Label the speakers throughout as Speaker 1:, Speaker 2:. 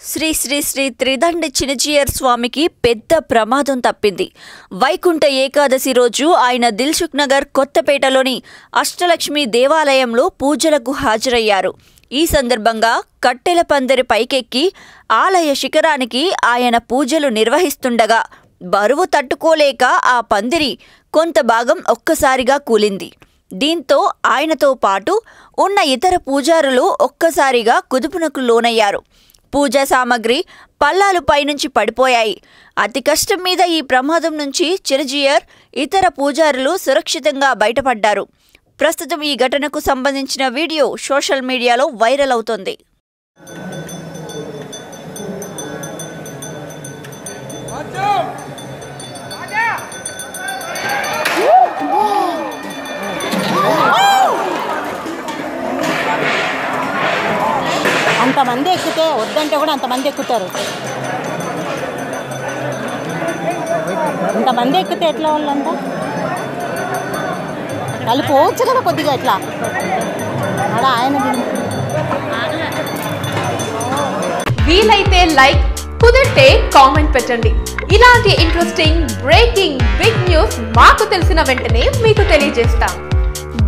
Speaker 1: శ్రీ శ్రీ శ్రీ త్రిదండ చినజీయర్ స్వామికి పెద్ద ప్రమాదం తప్పింది. వైకుంఠ ఏకాదశి రోజు ఆయన దిల్సుఖ్ నగర్ కొత్తపేటలోని అష్టలక్ష్మి దేవాలయంలో పూజలకు హాజరయ్యారు. ఈ సందర్భంగా కట్టెల పందిరి పైకెక్కి ఆలయ శిఖరానికి ఆయన పూజలు నిర్వహిస్తుండగా బరువు తట్టుకోలేక ఆ పందిరి కొంత భాగం ఒక్కసారిగా కూలింది. దీంతో ఆయనతో పాటు ఉన్న ఇతర పూజారులు ఒక్కసారిగా కుదుపునకు లోనయ్యారు. పూజా సామాగ్రి పల్లాలు పైనుంచి పడిపోయాయి. అతి కష్టం మీద ఈ ప్రమాదం నుంచి చిరజియర్ ఇతర పూజారులు సురక్షితంగా బయటపడ్డారు. ప్రస్తుతం ఈ ఘటనకు సంబంధించిన వీడియో సోషల్ మీడియాలో వైరల్ అవుతోంది.
Speaker 2: అంతమంది ఎక్కితే వద్దంటే కూడా అంతమంది ఎక్కుతారు. ఇంతమంది ఎక్కితే ఎట్లా వాళ్ళంతా? వాళ్ళు పోవచ్చు కదా కొద్దిగా ఎట్లా అలా ఆయన
Speaker 3: వీలైతే లైక్ కుదిరితే కామెంట్ పెట్టండి. ఇలాంటి ఇంట్రెస్టింగ్ బ్రేకింగ్ బిగ్ న్యూస్ మాకు తెలిసిన వెంటనే మీకు తెలియజేస్తాం.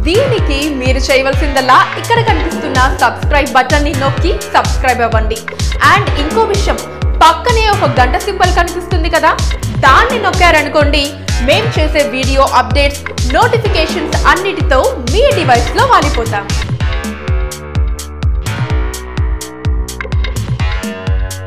Speaker 3: దీనికి మీరు చేయవలసిందల్లా ఇక్కడ కనిపిస్తున్న సబ్స్క్రైబ్ బటన్ని నొక్కి సబ్స్క్రైబ్ అవ్వండి. అండ్ ఇంకో విషయం పక్కనే ఒక గంట సింబల్ కనిపిస్తుంది కదా దాన్ని నొక్కారనుకోండి మేము చేసే వీడియో అప్డేట్స్ నోటిఫికేషన్స్ అన్నిటితో మీ డివైస్లో వాలిపోతాం.